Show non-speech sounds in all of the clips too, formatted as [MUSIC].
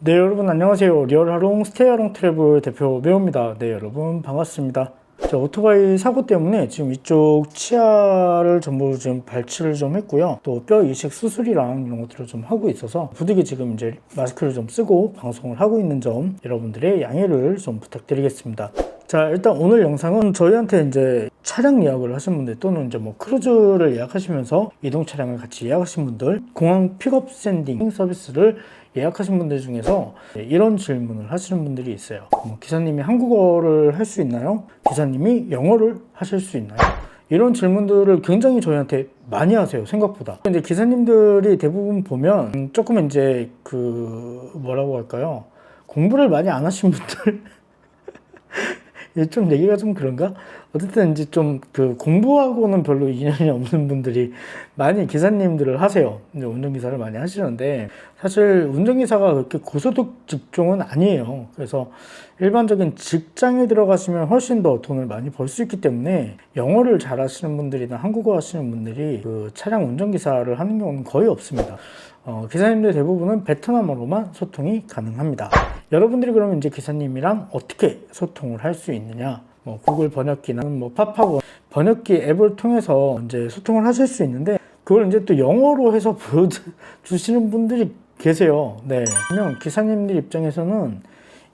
네 여러분 안녕하세요. 리얼하롱 스테이하롱 트래블 대표 매우입니다. 네 여러분 반갑습니다. 자, 오토바이 사고 때문에 지금 이쪽 치아를 전부 지금 발치를 좀 했고요. 또 뼈 이식 수술이랑 이런 것들을 좀 하고 있어서 부득이 지금 이제 마스크를 좀 쓰고 방송을 하고 있는 점 여러분들의 양해를 좀 부탁드리겠습니다. 자 일단 오늘 영상은 저희한테 이제 차량 예약을 하신 분들 또는 이제 뭐 크루즈를 예약하시면서 이동 차량을 같이 예약하신 분들 공항 픽업 샌딩 서비스를 예약하신 분들 중에서 이런 질문을 하시는 분들이 있어요. 뭐 기사님이 한국어를 할 수 있나요? 기사님이 영어를 하실 수 있나요? 이런 질문들을 굉장히 저희한테 많이 하세요 생각보다 이제 기사님들이 대부분 보면 조금 이제 그 뭐라고 할까요 공부를 많이 안 하신 분들 좀 얘기가 좀 그런가? 어쨌든 이제 좀 그 공부하고는 별로 인연이 없는 분들이 많이 기사님들을 하세요. 이제 운전기사를 많이 하시는데 사실 운전기사가 그렇게 고소득 직종은 아니에요. 그래서 일반적인 직장에 들어가시면 훨씬 더 돈을 많이 벌 수 있기 때문에 영어를 잘 하시는 분들이나 한국어 하시는 분들이 그 차량 운전기사를 하는 경우는 거의 없습니다. 어, 기사님들 대부분은 베트남어로만 소통이 가능합니다. 여러분들이 그러면 이제 기사님이랑 어떻게 소통을 할 수 있느냐? 뭐 구글 번역기나 뭐 팝하고 번역기 앱을 통해서 이제 소통을 하실 수 있는데 그걸 이제 또 영어로 해서 [LAUGHS] 보여주시는 분들이 계세요. 네. 그러면 기사님들 입장에서는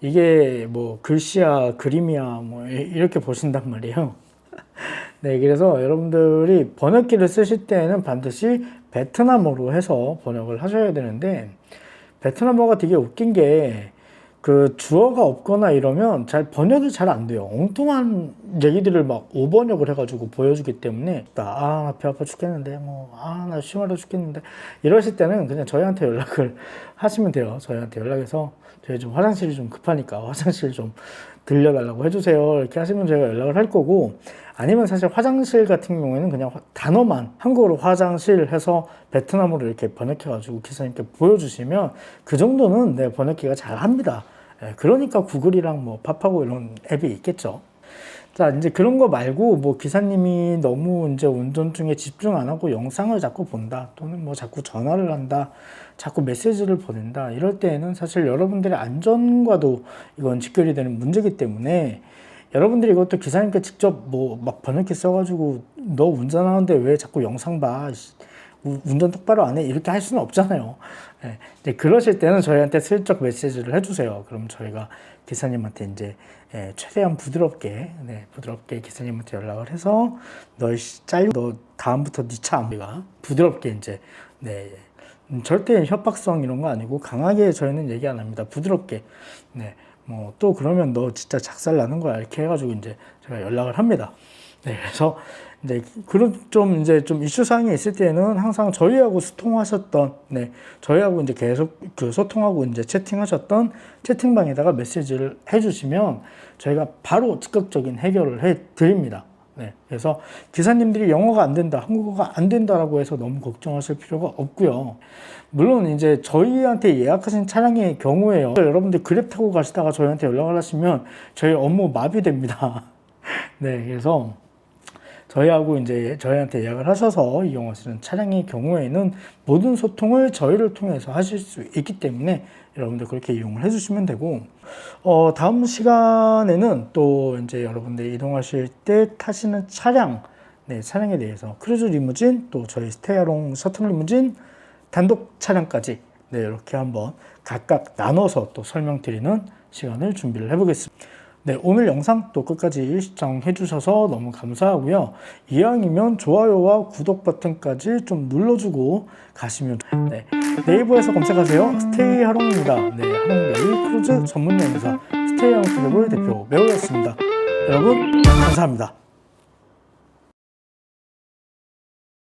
이게 뭐 글씨야 그림이야 뭐 이렇게 보신단 말이에요. [LAUGHS] 네, 그래서 여러분들이 번역기를 쓰실 때는 반드시 베트남어로 해서 번역을 하셔야 되는데 베트남어가 되게 웃긴 게 그 주어가 없거나 이러면 잘 번역이 잘 안 돼요. 엉뚱한 얘기들을 막 오번역을 해가지고 보여주기 때문에 아, 배 아파 죽겠는데 뭐 아, 나 심하다 죽겠는데 이러실 때는 그냥 저희한테 연락을 [LAUGHS] 하시면 돼요. 저희한테 연락해서 저희 좀 화장실이 좀 급하니까 화장실 좀 들려달라고 해주세요. 이렇게 하시면 제가 연락을 할 거고 아니면 사실 화장실 같은 경우에는 그냥 단어만 한국어로 화장실 해서 베트남어로 이렇게 번역해가지고 기사님께 보여주시면 그 정도는 네, 번역기가 잘 합니다. 예, 그러니까 구글이랑 뭐 팝하고 이런 앱이 있겠죠. 자, 이제 그런 거 말고 뭐 기사님이 너무 이제 운전 중에 집중 안 하고 영상을 자꾸 본다 또는 뭐 자꾸 전화를 한다 자꾸 메시지를 보낸다 이럴 때에는 사실 여러분들의 안전과도 이건 직결이 되는 문제이기 때문에 여러분들이 이것도 기사님께 직접 뭐 막 번역기 써가지고 너 운전하는데 왜 자꾸 영상 봐 운전 똑바로 안 해? 이렇게 할 수는 없잖아요. 네. 이제 그러실 때는 저희한테 슬쩍 메시지를 해주세요. 그럼 저희가 기사님한테 이제 예, 최대한 부드럽게, 네, 부드럽게 기사님한테 연락을 해서 너 잘려, 너 다음부터 니차 우리가 부드럽게 이제, 네, 음, 절대 협박성 이런 거 아니고 강하게 저희는 얘기 안 합니다. 부드럽게, 네, 뭐 또 그러면 너 진짜 작살 나는 거야 이렇게 해가지고 이제 제가 연락을 합니다. 네, 그래서 이제 그런 좀 이제 좀 이슈 사항이 있을 때는 항상 저희하고 소통하셨던 네 저희하고 이제 계속 그 소통하고 이제 채팅하셨던 채팅방에다가 메시지를 해주시면 저희가 바로 즉각적인 해결을 해 드립니다. 네, 그래서 기사님들이 영어가 안 된다, 한국어가 안 된다라고 해서 너무 걱정하실 필요가 없고요. 물론 이제 저희한테 예약하신 차량의 경우에요. 여러분들 그랩 타고 가시다가 저희한테 연락을 하시면 저희 업무 마비됩니다. [LAUGHS] 네, 그래서 저희하고 이제 저희한테 예약을 하셔서 이용하시는 차량의 경우에는 모든 소통을 저희를 통해서 하실 수 있기 때문에 여러분들 그렇게 이용을 해주시면 되고 어, 다음 시간에는 또 이제 여러분들이 이동하실 때 타시는 차량 네, 차량에 대해서 크루즈 리무진 또 저희 스테아롱 셔틀 리무진 단독 차량까지 네, 이렇게 한번 각각 나눠서 또 설명드리는 시간을 준비를 해보겠습니다. 네, 오늘 영상 또 끝까지 시청해 주셔서 너무 감사하고요. 이왕이면 좋아요와 구독 버튼까지 좀 눌러주고 가시면 네, 네이버에서 검색하세요. 스테이 하롱입니다. 네, 하롱베이 크루즈 전문 여행사 스테이 하롱 클럽의 대표 매우였습니다. 여러분 감사합니다.